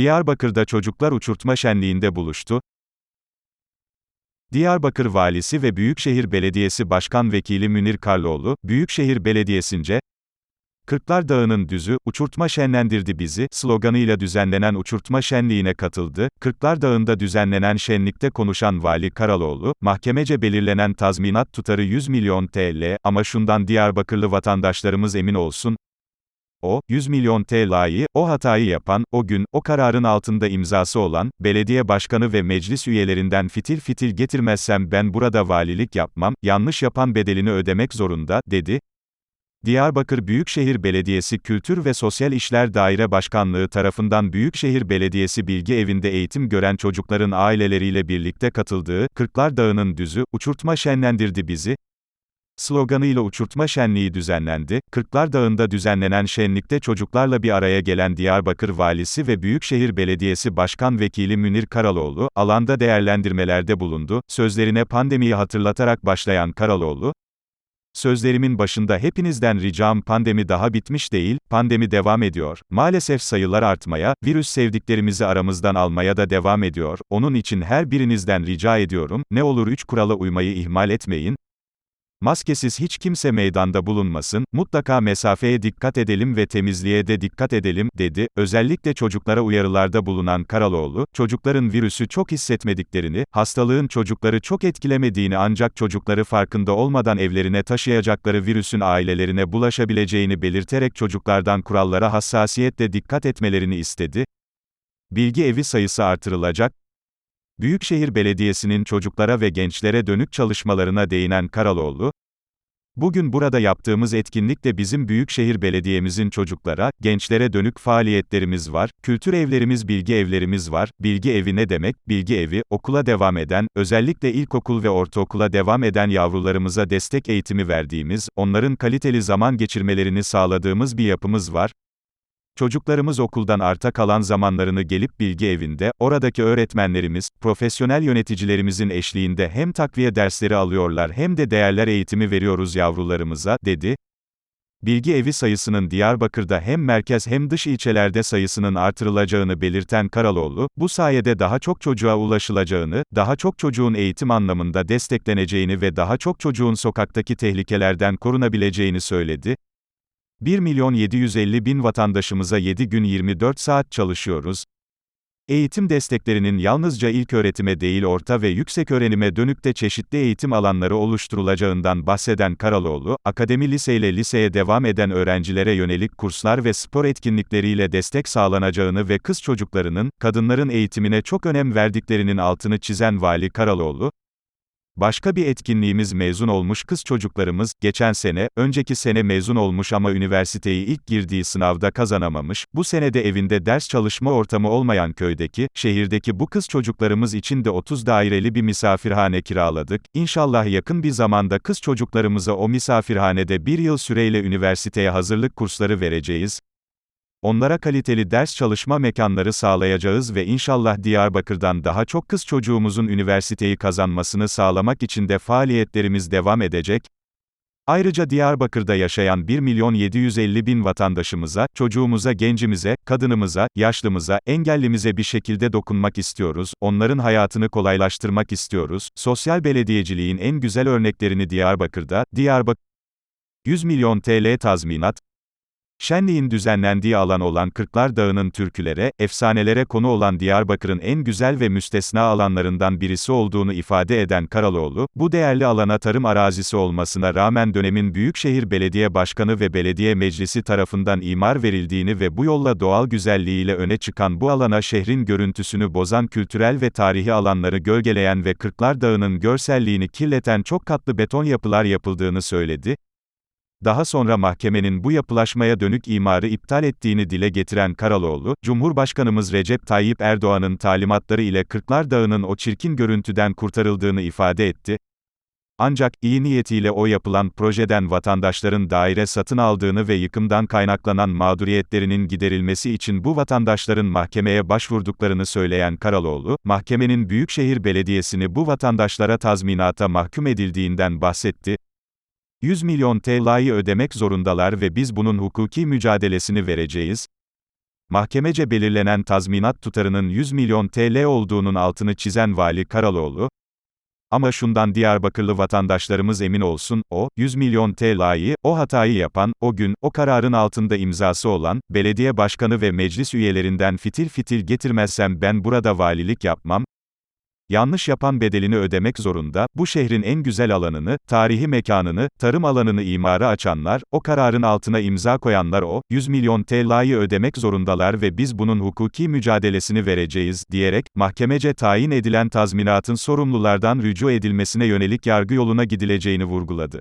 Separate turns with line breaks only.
Diyarbakır'da çocuklar uçurtma şenliğinde buluştu. Diyarbakır Valisi ve Büyükşehir Belediyesi Başkan Vekili Münir Karloğlu, Büyükşehir Belediyesi'nce, Kırklar Dağı'nın düzü, uçurtma şenlendirdi bizi, sloganıyla düzenlenen uçurtma şenliğine katıldı. Kırklar Dağı'nda düzenlenen şenlikte konuşan Vali Karaloğlu, mahkemece belirlenen tazminat tutarı 100 milyon TL, ama şundan Diyarbakırlı vatandaşlarımız emin olsun, o, 100 milyon TL'yi, o hatayı yapan, o gün, o kararın altında imzası olan, belediye başkanı ve meclis üyelerinden fitil fitil getirmezsem ben burada valilik yapmam, yanlış yapan bedelini ödemek zorunda, dedi. Diyarbakır Büyükşehir Belediyesi Kültür ve Sosyal İşler Daire Başkanlığı tarafından Büyükşehir Belediyesi Bilgi Evi'nde eğitim gören çocukların aileleriyle birlikte katıldığı, Kırklar Dağı'nın düzü, uçurtma şenlendirdi bizi, sloganıyla uçurtma şenliği düzenlendi. Kırklar Dağı'nda düzenlenen şenlikte çocuklarla bir araya gelen Diyarbakır Valisi ve Büyükşehir Belediyesi Başkan Vekili Münir Karaloğlu, alanda değerlendirmelerde bulundu. Sözlerine pandemiyi hatırlatarak başlayan Karaloğlu, Sözlerimin başında hepinizden ricam pandemi daha bitmiş değil, pandemi devam ediyor. Maalesef sayılar artmaya, virüs sevdiklerimizi aramızdan almaya da devam ediyor. Onun için her birinizden rica ediyorum, ne olur üç kurala uymayı ihmal etmeyin, Maskesiz hiç kimse meydanda bulunmasın, mutlaka mesafeye dikkat edelim ve temizliğe de dikkat edelim, dedi. Özellikle çocuklara uyarılarda bulunan Karaloğlu, çocukların virüsü çok hissetmediklerini, hastalığın çocukları çok etkilemediğini ancak çocukları farkında olmadan evlerine taşıyacakları virüsün ailelerine bulaşabileceğini belirterek çocuklardan kurallara hassasiyetle dikkat etmelerini istedi. Bilgi evi sayısı artırılacak, Büyükşehir Belediyesi'nin çocuklara ve gençlere dönük çalışmalarına değinen Karaloğlu, Bugün burada yaptığımız etkinlikle bizim Büyükşehir Belediye'mizin çocuklara, gençlere dönük faaliyetlerimiz var, kültür evlerimiz, bilgi evlerimiz var. Bilgi evi ne demek? Bilgi evi, okula devam eden, özellikle ilkokul ve ortaokula devam eden yavrularımıza destek eğitimi verdiğimiz, onların kaliteli zaman geçirmelerini sağladığımız bir yapımız var. Çocuklarımız okuldan arta kalan zamanlarını gelip bilgi evinde, oradaki öğretmenlerimiz, profesyonel yöneticilerimizin eşliğinde hem takviye dersleri alıyorlar hem de değerler eğitimi veriyoruz yavrularımıza, dedi. Bilgi evi sayısının Diyarbakır'da hem merkez hem dış ilçelerde sayısının artırılacağını belirten Karaloğlu, bu sayede daha çok çocuğa ulaşılacağını, daha çok çocuğun eğitim anlamında destekleneceğini ve daha çok çocuğun sokaktaki tehlikelerden korunabileceğini söyledi. 1 milyon 750 bin vatandaşımıza 7 gün 24 saat çalışıyoruz. Eğitim desteklerinin yalnızca ilk öğretime değil orta ve yüksek öğrenime dönük de çeşitli eğitim alanları oluşturulacağından bahseden Karaloğlu, akademi liseyle liseye devam eden öğrencilere yönelik kurslar ve spor etkinlikleriyle destek sağlanacağını ve kız çocuklarının, kadınların eğitimine çok önem verdiklerinin altını çizen Vali Karaloğlu, Başka bir etkinliğimiz mezun olmuş kız çocuklarımız, geçen sene, önceki sene mezun olmuş ama üniversiteyi ilk girdiği sınavda kazanamamış, bu sene de evinde ders çalışma ortamı olmayan köydeki, şehirdeki bu kız çocuklarımız için de 30 daireli bir misafirhane kiraladık. İnşallah yakın bir zamanda kız çocuklarımıza o misafirhanede bir yıl süreyle üniversiteye hazırlık kursları vereceğiz. Onlara kaliteli ders çalışma mekanları sağlayacağız ve inşallah Diyarbakır'dan daha çok kız çocuğumuzun üniversiteyi kazanmasını sağlamak için de faaliyetlerimiz devam edecek. Ayrıca Diyarbakır'da yaşayan 1 milyon 750 bin vatandaşımıza, çocuğumuza, gencimize, kadınımıza, yaşlımıza, engellimize bir şekilde dokunmak istiyoruz, onların hayatını kolaylaştırmak istiyoruz. Sosyal belediyeciliğin en güzel örneklerini Diyarbakır'da, Diyarbakır 100 milyon TL tazminat, Şenliğin düzenlendiği alan olan Kırklar Dağı'nın türkülere, efsanelere konu olan Diyarbakır'ın en güzel ve müstesna alanlarından birisi olduğunu ifade eden Karaloğlu, bu değerli alana tarım arazisi olmasına rağmen dönemin Büyükşehir Belediye Başkanı ve Belediye Meclisi tarafından imar verildiğini ve bu yolla doğal güzelliğiyle öne çıkan bu alana şehrin görüntüsünü bozan kültürel ve tarihi alanları gölgeleyen ve Kırklar Dağı'nın görselliğini kirleten çok katlı beton yapılar yapıldığını söyledi. Daha sonra mahkemenin bu yapılaşmaya dönük imarı iptal ettiğini dile getiren Karaloğlu, Cumhurbaşkanımız Recep Tayyip Erdoğan'ın talimatları ile Kırklar Dağı'nın o çirkin görüntüden kurtarıldığını ifade etti. Ancak, iyi niyetiyle o yapılan projeden vatandaşların daire satın aldığını ve yıkımdan kaynaklanan mağduriyetlerinin giderilmesi için bu vatandaşların mahkemeye başvurduklarını söyleyen Karaloğlu, mahkemenin Büyükşehir Belediyesi'ni bu vatandaşlara tazminata mahkum edildiğinden bahsetti. 100 milyon TL'yi ödemek zorundalar ve biz bunun hukuki mücadelesini vereceğiz. mahkemece belirlenen tazminat tutarının 100 milyon TL olduğunun altını çizen Vali Karaloğlu, ama şundan Diyarbakırlı vatandaşlarımız emin olsun, o, 100 milyon TL'yi, o hatayı yapan, o gün, o kararın altında imzası olan, belediye başkanı ve meclis üyelerinden fitil fitil getirmezsem ben burada valilik yapmam, yanlış yapan bedelini ödemek zorunda, bu şehrin en güzel alanını, tarihi mekanını, tarım alanını imara açanlar, o kararın altına imza koyanlar o, 100 milyon TL'yi ödemek zorundalar ve biz bunun hukuki mücadelesini vereceğiz, diyerek, mahkemece tayin edilen tazminatın sorumlulardan rücu edilmesine yönelik yargı yoluna gidileceğini vurguladı.